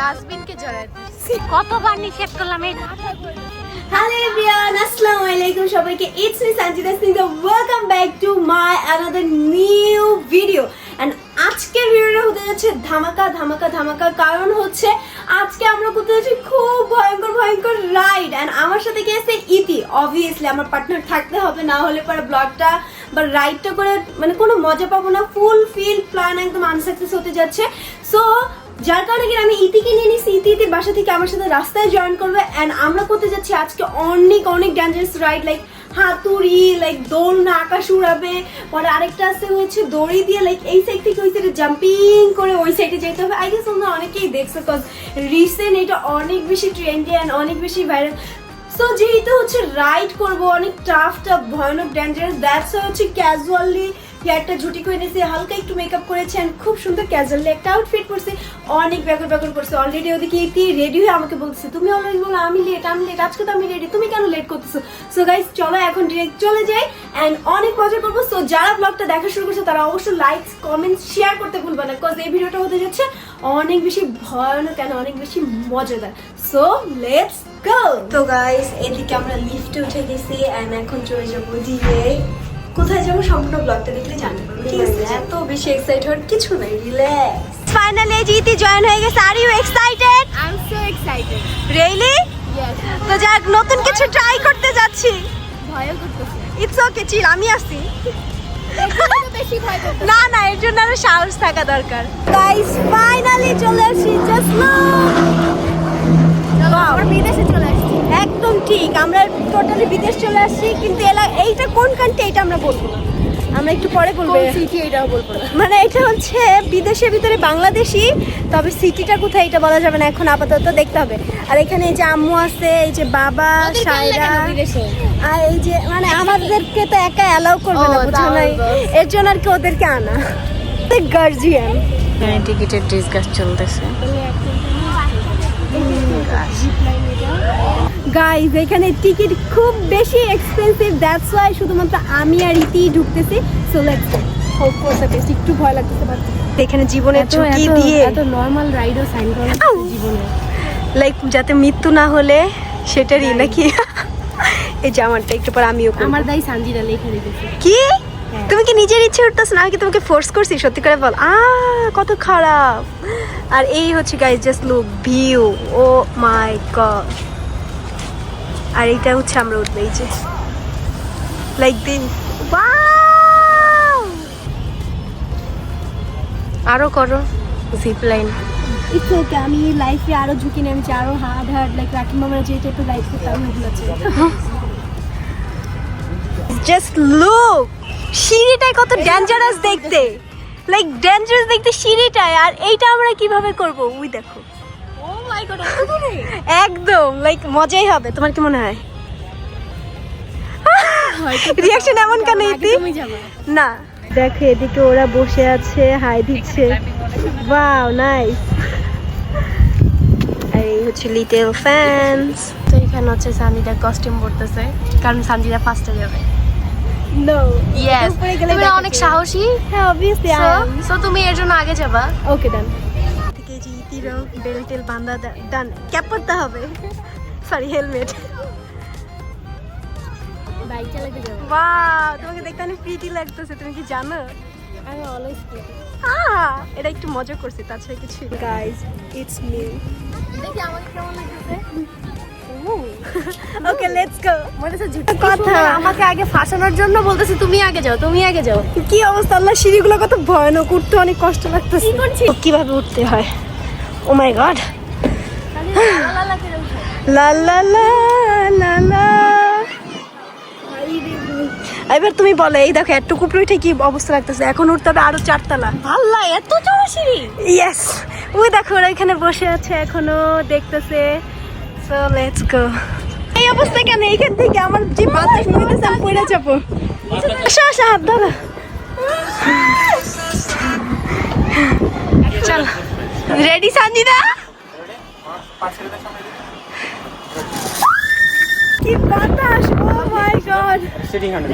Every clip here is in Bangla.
ডাস্টবিনকে জড়ায় কতবার নিষেধ করলাম এই হ্যালো এভরিওয়ান আসসালামু আলাইকুম সবাইকে। It's me Sanjita Singh welcome back to my another new video and আজকের ভিডিওটা হতে যাচ্ছে ধামাকা ধামাকা ধামাকা। কারণ হচ্ছে আজকে আমরা করতে যাচ্ছি খুব ভয়ঙ্কর ভয়ঙ্কর রাইড এন্ড আমার সাথে কি আছে? ইতি। অবভিয়াসলি আমার পার্টনার থাকতে হবে না হলে পরে ব্লগটা বা রাইডটা করে মানে কোনো মজা পাবো না। ফুল ফিল প্ল্যান একদম আনসাকসেস হতে যাচ্ছে। সো যার কারণে কি আমি ইতিকে নিয়ে নিছি? ইতি ইতি বাসা থেকে আমার সাথে রাস্তায় জয়েন করবে অ্যান্ড আমরা করতে যাচ্ছি আজকে অনেক অনেক ডেঞ্জারাস রাইড লাইক হাতুড়ি লাইক দৌড় না আকাশ উড়াবে। পরে আরেকটা আছে হচ্ছে দড়ি দিয়ে লাইক এই সাইড থেকে ওই সাইডে জাম্পিং করে ওই সাইডে যেতে হবে। আই গেস তোমরা অনেকেই দেখছ বিকজ রিসেন্ট এটা অনেক বেশি ট্রেন্ডি অ্যান্ড অনেক বেশি ভাইরাল সো যেহেতু হচ্ছে রাইড করব, অনেক টাফ টাফ ভয়ানক ডেঞ্জারাস দ্যাটস হচ্ছে ক্যাজুয়ালি হেয়ারটা ঝুটি করে নিয়েছি, হালকা একটু মেকআপ করেছি and খুব সুন্দর ক্যাজুয়ালি একটা আউটফিট করছি অনেক ব্যাকর ব্যাকর করছে। অলরেডি ওদিকে ইতি রেডি হয়ে আমাকে বলছে, তুমি অলরেডি বলো, আমি লেট আমি লেট আজকে তো আমি রেডি তুমি কেন লেট করতেছো? সো গাইস চলো এখন ডিরেক্ট চলে যাই এন্ড অনেক মজা করব। সো যারা ব্লগটা দেখা শুরু করছে, তারা অবশ্যই লাইক কমেন্ট শেয়ার করতে ভুলবে না বিকজ এই ভিডিওটা হতে যাচ্ছে অনেক বেশি ভয়ানক কেন অনেক বেশি মজাদার। সো লেটস গো তো গাইস এদিকে আমরা লিফটে উঠে গেছি এন্ড এখন চলে যাব দিয়ে কোথায় যাব সম্পূর্ণ ব্লগটা দেখলে জানতে পারব। ঠিক আছে এত বেশি এক্সাইট হওয়ার কিছু নাই রিল্যাক্স ফাইনালি জিতি জয়েন হয়ে গেছে। Are you excited I am so excited really তো যাক নতুন কিছু ট্রাই করতে যাচ্ছি। ভয়ও করতেছে। ইটস ওকে চিল আমি আসি এখানে তো বেশি ভয় করতেছে। না না এর জন্য আরও সাহস থাকা দরকার। গাইস ফাইনালি চলে আসি জাস্ট চলো আমরা বিদেশে চলে আসছি একদম ঠিক। আমরা টোটালি বিদেশ চলে আসছি কিন্তু এলা এইটা কোন কান্ট্রি এটা আমরা বলব না। আমরা একটু পরে বলব। সিটি এটাও বলব না। মানে এটা হচ্ছে বিদেশের ভিতরে বাংলাদেশি তবে সিটিটা কোথায় এটা বলা যাবে না এখন আপাতত দেখতে হবে। আর এখানে এই যে আম্মু আছে এই যে বাবা সায়রা আর এই যে মানে আমাদেরকে তো একা অ্যালাউ করবে না বুঝো নাই? এর জন্য আর কি ওদেরকে আনা। গার্জিয়ান টিকিটের ডিসকাস চলতেছে। গাইজ এখানে টিকিট খুব বেশি এক্সপেন্সিভ দ্যাটস ওয়াই শুধুমাত্র আমি আর Iti ঢুকতেছি। So let's hope for the best একটু ভয় লাগতেছে বাট এখানে জীবনের ঝুঁকি দিয়ে। এত নরমাল রাইডও সাইন করা জীবনে। লাইক যাতে মৃত্যু না হলে সেটারই নাকি? এই জামারটা একটু পর আমিও আমার দাই সানজিরা লেখা রেখেছে। কি? তুমি কি নিজের ইচ্ছে উঠতেছ না? কি তোমাকে ফোর্স করছি? সত্যি করে বল। আ কত খারাপ। আর এই হচ্ছে guys just look view oh my god আর এইটা হচ্ছে আমরা উঠবে এই যে। লাইক দিস আরও করো জিপ লাইন ইটস ওকে আমি লাইফে আরও ঝুঁকি নেমেছি আরও হার্ড হার্ড লাইক রাকিব মামারা যে টাইপের লাইফ করতে আমি ওগুলো জাস্ট লুক সিঁড়িটাই কত ডেঞ্জারাস দেখতে। লাইক ডেঞ্জারাস দেখতে সিঁড়িটায় আর এইটা আমরা কীভাবে করব? উই দেখো। একদম লাইক মজাই হবে। তোমার কি মনে হয়? রিয়াকশন এমন কেন ইতি? না। দেখো এদিকে ওরা বসে আছে হাই দিচ্ছে। ওয়াও নাইস আর এই হচ্ছে লিটল ফ্যান্স তো এখানে হচ্ছে সানজিদা কস্টিউম পরতেছে কারণ সানজিদা ফার্স্টে যাবে। নো ইয়েস তুমি অনেক সাহসী। হ্যাঁ অবভিয়াসলি সো তুমি এর জন্য আগে যাবা। ওকে ডান ইতিরও বেল্ট টেল বান্ধা ডান ক্যাপ পরতে হবে। সরি হেলমেট বাইক চালাতে যাবে। বাহ তোমাকে দেখতে অনেক প্রিটি লাগতেছে তুমি কি জানো? আমি অলওয়েজ আহ এটা একটু মজা করছি তাছাড়া কিছু গাইস ইটস মি দেখি আমাকে কেমন লাগতেছে? ওকে লেটস গো মনে হচ্ছে কথা। আমাকে আগে ফাঁসানোর জন্য বলতেছে তুমি আগে যাও তুমি আগে যাও। কি অবস্থা? আল্লাহ সিঁড়িগুলো কত ভয়ানক উঠতে অনেক কষ্ট লাগতেছে। কি করছিস? কীভাবে উঠতে হয়? ও মাই গড লা লা লা লা লা এবার তুমি বলো এই দেখো একটু কুপড়ে উঠে কি অবস্থা লাগতেছে? এখন উঠতে হবে আরও চারতলা। আল্লাহ এত চড়া সিঁড়ি। ইয়েস ওই দেখো ওরা এখানে বসে আছে এখনও দেখতেছে। সো লেটস গো এই অবস্থা কেন? এইখান থেকে আমার যে বাতাস মনে হচ্ছে আমি পড়ে যাব। হাত ধরো। চল। রেডি সঞ্জিদা কি বাতাস? ও my god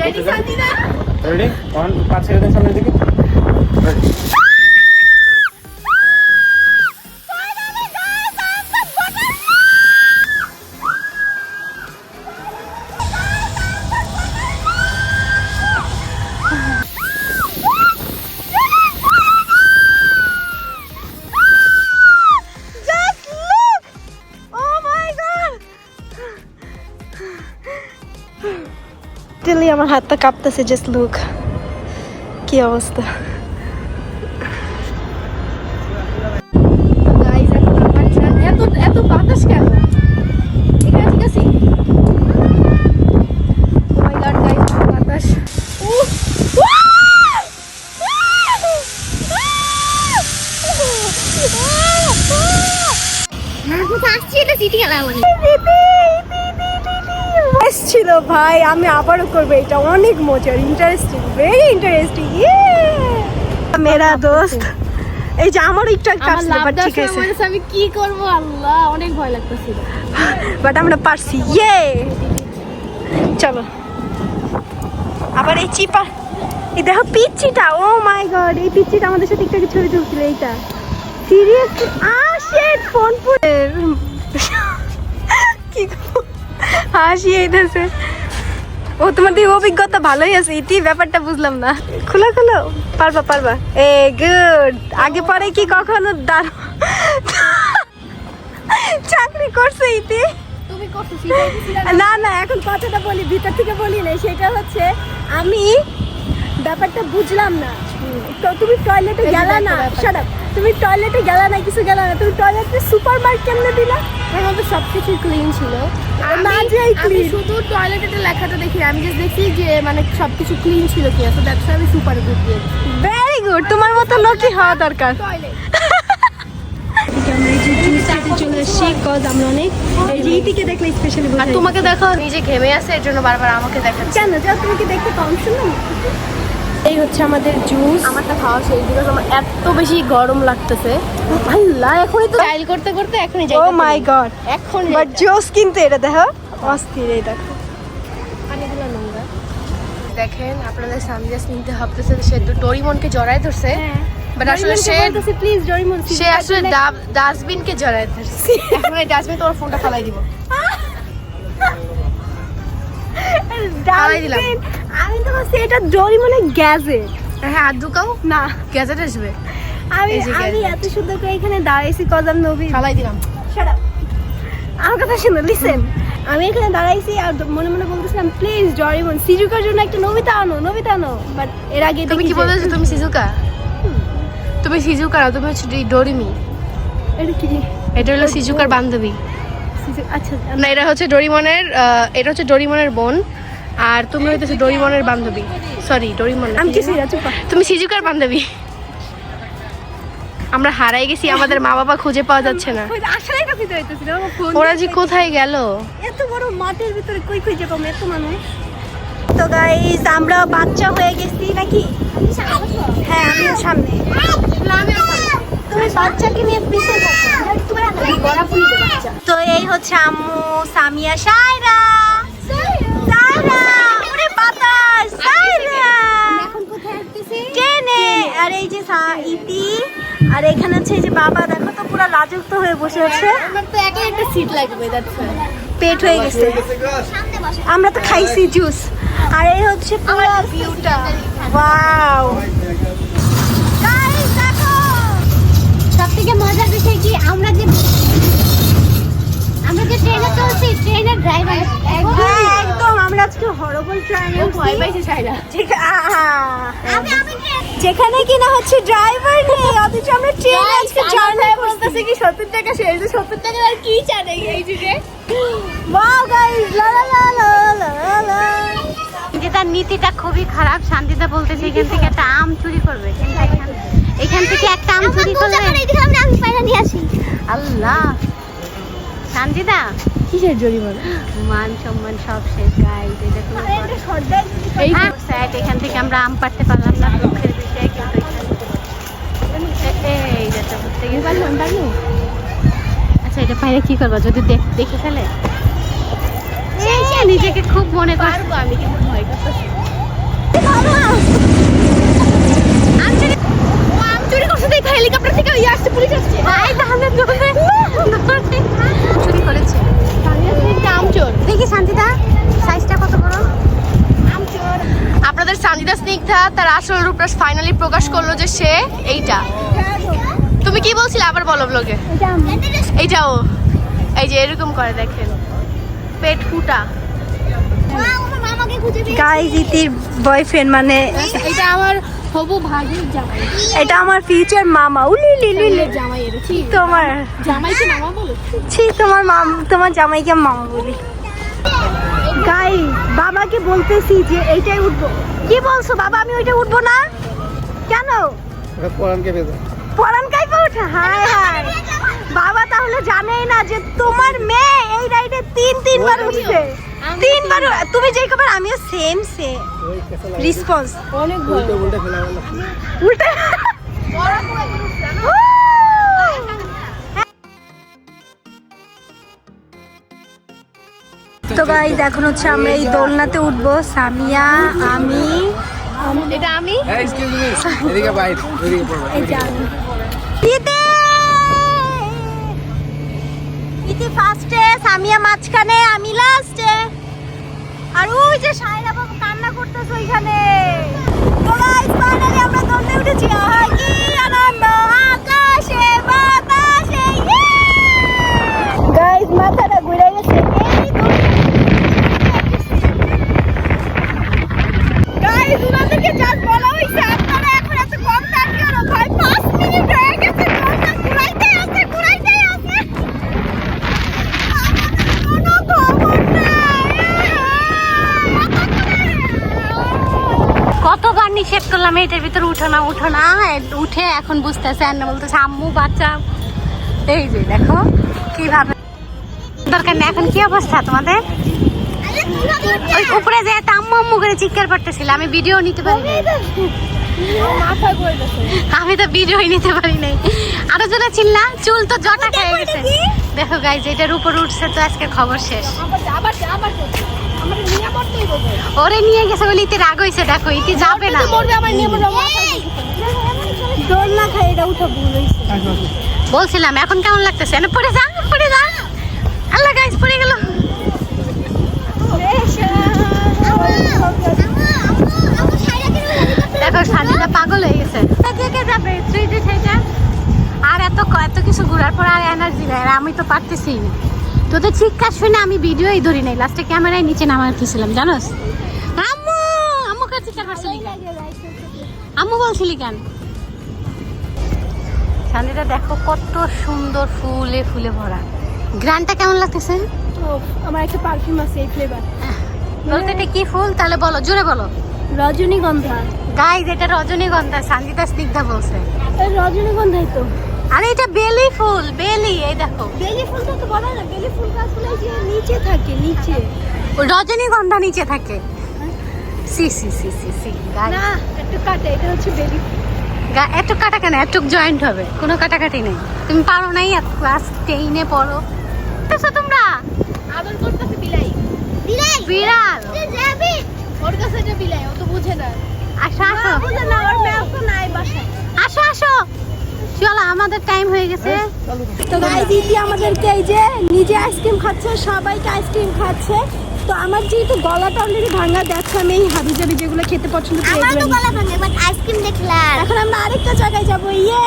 ready Sanjida ready one পাঁচ ছেড়ে দেন সামনের দিকে। আমার হাতটা কাঁপতেছে জাস্ট লুক কি অবস্থা? ভাই আমি আবারও করব। এটা অনেক মজার ইন্টারেস্টিং ভেরি ইন্টারেস্টিং মেরা দোস্ত এই যে আমারও একটু আমার কাটছিল লাভ বাট ঠিক আছে আমি কি করব? আল্লাহ অনেক ভয় লাগতেছিল বাট আমরা পারছি ইয়ে চলো। আবার এই চিপা এই দেখো পিচ্চিটা ও মাই গড এই পিচ্চিটা আমাদের সাথে একটু ছবি তুলছিল এইটা। সিরিয়াসলি আ শিট ফোন পড়ে কি হাসি এইতেছে ও তোমাদের অভিজ্ঞতা ভালোই আছে ইতি ব্যাপারটা বুঝলাম না। খোলো খোলো পারবা পারবা। এ গুড। আগে পরে কি কখনো দাঁড় চাকরি করছে ইতি? না? না এখন কথাটা বলি ভিতর থেকে বলি না সেটা হচ্ছে আমি ব্যাপারটা বুঝলাম না। তো তুমি টয়লেটে গেলা না। শাট তুমি টয়লেটে গেলা না কিছু গেলা না তুমি টয়লেটে সুপার মার্ক কেমনে দিলা? এর মধ্যে সবকিছু ক্লিন ছিল। আমি-। শুধু টয়লেটের লেখাটা দেখি আমি জাস্ট দেখছি যে মানে সবকিছু ক্লিন ছিল কিনা তো দ্যাটস আমি সুপার গুড দিয়ে ভেরি গুড তোমার মতো লোকই হওয়া দরকার। টয়লেট তোমাকে দেখো নিজে ঘেমে আছে এর জন্য বারবার আমাকে দেখাচ্ছে। কেন? তুমি কি দেখতে কম শুনো এই হচ্ছে আমাদের জুস। আমারটা খাওয়া শেষ বিকজ আমার এত বেশি গরম লাগতেছে। আল্লাহ এখনই তো স্টাইল করতে করতে এখনই যাই ও মাই গড এখন বাট জুস কিন্তু এটা দেখো অস্থির এই দেখো। পানিগুলো নোংরা। দেখেন আপনাদের সানগ্লাস নিতে ভাবতেছে সে তো ডোরিমনকে জড়ায় ধরছে। বাট আসলে সে প্লিজ জয়মন সে আসলে ডাস্টবিনকে জড়ায় ধরছে। এখন এই ডাস্টবিন তোমার ফোনটা ফালাই দিব। ফালাই দিলাম। আমি তো ভাবছি এটা ডোরিমনে গ্যাজেট। হ্যাঁ আর ঢুকাও। না। গ্যাজেট আসবে। আমি আমি এত সুন্দর করে এখানে দাঁড়াইছি কজাম নবী। ফালাই দিলাম। Up. আমার কথা শুনো লিসেন আমি এখানে দাঁড়াইছি আর মনে মনে বলতেছিলাম প্লিজ ডরিমন সিজুকার জন্য একটা নবিতা আনো নবিতা আনো। বাট এর আগে তুমি কি বলেছ তুমি সিজুকা তুমি সিজুকা না তুমি হচ্ছে ডোরিমি এটা কি? এটা হলো সিজুকার বান্ধবী। আচ্ছা না এটা হচ্ছে ডোরিমনের এটা হচ্ছে ডোরিমনের বোন। আর তুমি হইতেছে ডোরিমনের বান্ধবী। সরি ডোরিমন না, আমি কি তুমি সিজুকার বান্ধবী। আমরা হারাই গেছি আমাদের মা বাবা খুঁজে পাওয়া যাচ্ছে না। ওরা যে কোথায় গেল? এত বড় মাঠের ভিতরে কই খুঁজে পাবো এত মানুষ? তো গাইস আমরা বাচ্চা হয়ে গেছি নাকি? হ্যাঁ আমিও সামনে। তুমি বাচ্চাকে নিয়ে পিছে তো এই হচ্ছে আম্মু সামিয়া সায়রা সায়রা ওরে বাতাস সায়রা ট্রেনে আর এই যে ইতি আর এখানে হচ্ছে এই যে বাবা দেখো তো পুরো লাজুক্ত হয়ে বসে আছে। আমার তো একা একটা সিট লাগবে দ্যাটস পেট হয়ে গেছে। আমরা তো খাইছি জুস আর এই হচ্ছে পুরো ভিউটা ওয়াও গাইস দেখো! সব থেকে মজার বিষয় কি আমরা যে ট্রেনে চলছি ট্রেনের ড্রাইভার একদম আমরা আজকে হরবল ট্রাই ভয় পাইছে সাইরা যেখানে কিনা হচ্ছে ড্রাইভার নেই অথচ আমরা ট্রেনে আজকে জার্নি বলতেছে কি সত্তর টাকা শেষ? সত্তর টাকা আর কি জানে এই যুগে? ওয়াও গাইস লা লা লা লা লা লা যে তার নীতিটা খুবই খারাপ শান্তিদা বলতেছে এখান থেকে একটা আম চুরি করবে। এখান- এখান থেকে একটা আম চুরি করলে আমি নিয়ে আসি। আল্লাহ। শান্তিদা? কিসের জরিমানা? মান সম্মান সব শেষ গাইজ এটা কোনো এই স্যার এখান থেকে আমরা আম পাড়তে পারলাম না দুঃখের বিষয় কিন্তু এই ঘুরতে গেছে। আচ্ছা এটা পায়রা কি করব? যদি দেখ- দেখে ফেলে? নিজেকে খুব মনে করব আমি কিন্তু ভয় করতেছি আম চুরি করছে দেখো হেলিকপ্টার থেকে ইয়ে আসছে পুলিশ আসছে। ভাই তাহলে চুরি করেছে। আম চোর দেখি শান্তিদা সাইজটা কত বড়? আপনাদের সানজিদা স্নিগ্ধা তার আসল রূপটা ফাইনালি প্রকাশ করল যে সে এইটা। তুমি কি বলছিলে? আবার বলো ব্লগে এইটাও। এই যে এরকম করে দেখেন। পেট ফুটা। গাইজ ইতির বয়ফ্রেন্ড মানে এটা আমার হবু ভাগির জামাই। এটা আমার ফিউচার মামা। উলি লিলি লি জামাই এটা ঠিক। তোমার জামাইকে মামা বলো? ছি তোমার মাম তোমার জামাইকে মামা বলি। গাই বাবাকে বলতেছি যে এইটাই উঠবো। কি বলছো বাবা আমি ওইটা উঠবো না? কেন? কোরআনকে বেঁধে পরান কাইপা ওঠে? হায় হায়। বাবা তাহলে জানেই না যে তোমার মেয়ে এই রাইডে তিন তিনবার উঠছে তিনবার। তুমি যেই কবার আমিও সেম সেম রেসপন্স অনেক উল্টে ফেলা উল্টে। তো গাইজ এখন হচ্ছে আমরা এই দোলনাতে উঠবো। সামিয়া আমি। এটা আমি? হ্যাঁ এদিকে বাইর এদিকে পড়বা ইতি ফার্স্টে সামিয়া মাঝখানে, আমি লাস্টে আর ওই যে সাইরা বাবু কান্না করতেছে ওইখানে। আমরা দৌড়ে আনন্দ! আকাশে বাতাসে গাইস মাথাটা ঘুরে গেছে গাইস উনাদেরকে জাস্ট বলা হইছে আপনারা এখন এত কম দাম কেন ভাই 5 মিনিট হয়ে গেছে দৌড়টা ঘুরাইতে আছে ঘুরাইতে আছে কোনো খবর কতবার নিষেধ করলাম এটার ভিতরে উঠো না উঠো না। উঠে এখন বুঝতেছে আর না বলতেছে আম্মু বাচ্চা। এই যে দেখো কীভাবে দরকার নেই এখন কি অবস্থা তোমাদের? ওই উপরে যে একটা আম্মু আম্মু করে চিৎকার করতেছিল আমি ভিডিও নিতে পারি আমি তো ভিডিওই নিতে পারি নাই। আরও জোরে চিল্লা চুল তো জটা খেয়ে গেছে। দেখো গাইজ এটার উপর উঠছে তো আজকে খবর শেষ। আবার আবার ওরে নিয়ে গেছে বলে ইতি রাগ হয়েছে দেখো ইতি যাবে না। মরবে আমার নিয়ে পড়বে দোলনা খাই এটা উঠা ভুল হইছে। বলছিলাম এখন কেমন লাগতেছে? এনে পড়ে যা পড়ে যা। আল্লাহ গাইজ পড়ে গেল। দেখো পাগল হয়ে গেছে। যাবে আর এত এত কিছু ঘোরার পর আর এনার্জি নেই আমি তো পারতেছি। না তোদের চিৎকার শুনে আমি ভিডিওই ধরি নাই। লাস্টে ক্যামেরায় নিচে নামার দিয়েছিলাম জানোস? আম্মু! আম্মু কাছে চিৎকার করছিলি আম্মু বলছিলি কেন? শান্তিটা দেখো কত সুন্দর ফুলে ফুলে ভরা। গ্রানটা কেমন লাগতেছে? আমার একটা পারফিউম আছে এই ফ্লেভার বলতে এটা কি ফুল? তাহলে বলো জোরে বলো। রজনীগন্ধা। গাইজ এটা রজনীগন্ধা সঙ্গীতা স্নিগ্ধা বলছে। রজনীগন্ধাই তো। আরে এটা বেলি ফুল বেলি এই দেখো। বেলি ফুলটা তো বলা না বেলি ফুল গাছগুলো যে নিচে থাকে নিচে। ও রজনীগন্ধা নিচে থাকে। সি সি সি সি সি গাইজ না একটু কাটে এটা হচ্ছে বেলি গা- এত কাটা কেন? এত জয়েন্ট হবে কোনো কাটাকাটি নেই। তুমি পারো নাই ক্লাস টেনে পড়ো। দেখছ তোমরা। আদর করতেছে বিলাই। বিলাই? বিড়াল। ওর কাছে যে বিলাই ও তো বুঝে না। আসো আসো। বুঝে না আমার ম্যাপ তো নাই বাসায়। আসো আসো। চলো আমাদের টাইম হয়ে গেছে। তো গাই দিদি আমাদেরকে এই যে নিজে আইসক্রিম খাচ্ছে সবাইকে আইসক্রিম খাচ্ছে। তো আমার যেহেতু গলাটা অলরেডি ভাঙা দেখছ আমি এই হাবি জাবি যেগুলো খেতে পছন্দ করি আমারও গলা ভাঙে বাট আইসক্রিম দেখলাম। এখন আমরা আরেকটা জায়গায় যাব ইয়ে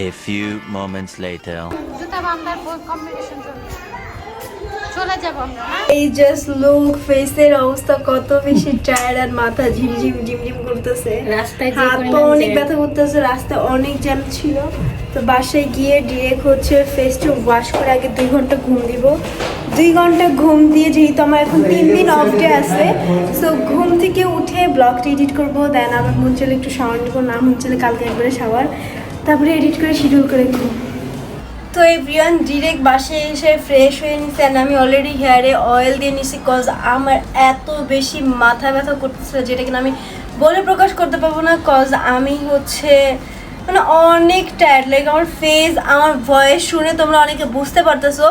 A few moments later. হ্যাঁ? এই জাস্ট লুক ফেসের অবস্থা কত বেশি টায়ার্ড আর মাথা ঝিমঝিম ঝিমঝিম করতেছে রাস্তায় হাত পা অনেক। ব্যথা করতেছে রাস্তায় অনেক জ্যাম ছিল তো বাসায় গিয়ে ডিরেক্ট হচ্ছে ফেসটা ওয়াশ করে আগে দুই ঘণ্টা ঘুম দিব দুই ঘণ্টা ঘুম দিয়ে যেহেতু আমার এখন তিন দিন অফ ডে আছে সো ঘুম থেকে উঠে ব্লগটা এডিট করব দেন আমার মন চলে একটু শাওয়ার নেব না মন চলে কালকে একবারে শাওয়ার তারপরে এডিট করে শিডিউল করে ঘুম তো এভরিওয়ান ডিরেক্ট বাসায় এসে ফ্রেশ হয়ে নিছে and আমি অলরেডি হেয়ারে অয়েল দিয়ে নিছি কজ আমার এত বেশি মাথা ব্যথা করতেছিল যেটা কিনা আমি বলে প্রকাশ করতে পারব না কজ আমি হচ্ছে মানে অনেক টায়ার্ড লাইক আমার ফেস আমার ভয়েস শুনে তোমরা অনেকে বুঝতে পারতেছো।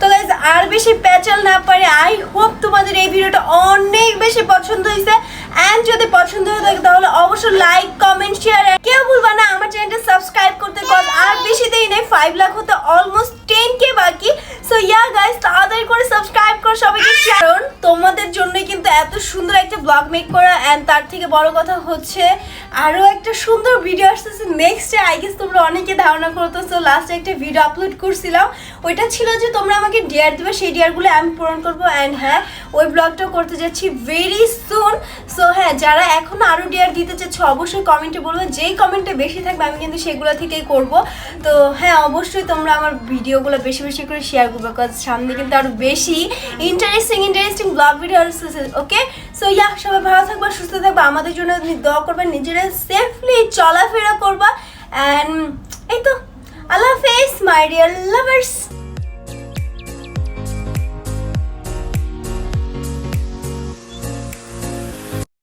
তো গাইজ আর বেশি প্যাচাল না পারে আই হোপ তোমাদের এই ভিডিওটা অনেক বেশি পছন্দ হয়েছে অ্যান্ড যদি পছন্দ হয়ে থাকে তাহলে অবশ্যই লাইক কমেন্ট শেয়ার কেউ ভুলবা না। আমার চ্যানেলটা সাবস্ক্রাইব করতে কজ আর বেশি দেরি নেই ফাইভ লাখ হতে অলমোস্ট টেন কে বাকি। সো ইয়া গাইস তাড়াতাড়ি করে সাবস্ক্রাইব করো সবাইকে। কারণ তোমাদের জন্যই কিন্তু এত সুন্দর একটা ব্লগ মেক করা অ্যান্ড তার থেকে বড় কথা হচ্ছে আরও একটা সুন্দর ভিডিও আসতেছে নেক্সট আই গেস তোমরা অনেকে ধারণা করতো সো লাস্টে একটা ভিডিও আপলোড করছিলাম। ওইটা ছিল যে তোমরা আমাকে ডিয়ার দেবে, সেই ডিয়ারগুলো আমি পূরণ করব। অ্যান্ড হ্যাঁ ওই ব্লগটাও করতে যাচ্ছি ভেরি সুন হ্যাঁ যারা এখনও আরও ডিয়ার দিতে চাচ্ছে, অবশ্যই কমেন্টে বলব। যেই কমেন্টে বেশি থাকবে, আমি কিন্তু সেগুলো থেকেই করব। তো হ্যাঁ অবশ্যই তোমরা আমার ভিডিওগুলো বেশি বেশি করে শেয়ার করবে বিকজ সামনে কিন্তু আরও বেশি interesting interesting blog video okay so yeah সবাই ভালো থাকবা, সুস্থ থাকবা, আমাদের জন্য দোয়া করবা নিজেরা সেফলি চলাফেরা করবা অ্যান্ড এই তো, আল্লাহ হাফেজ মাই ডিয়ার লাভার্স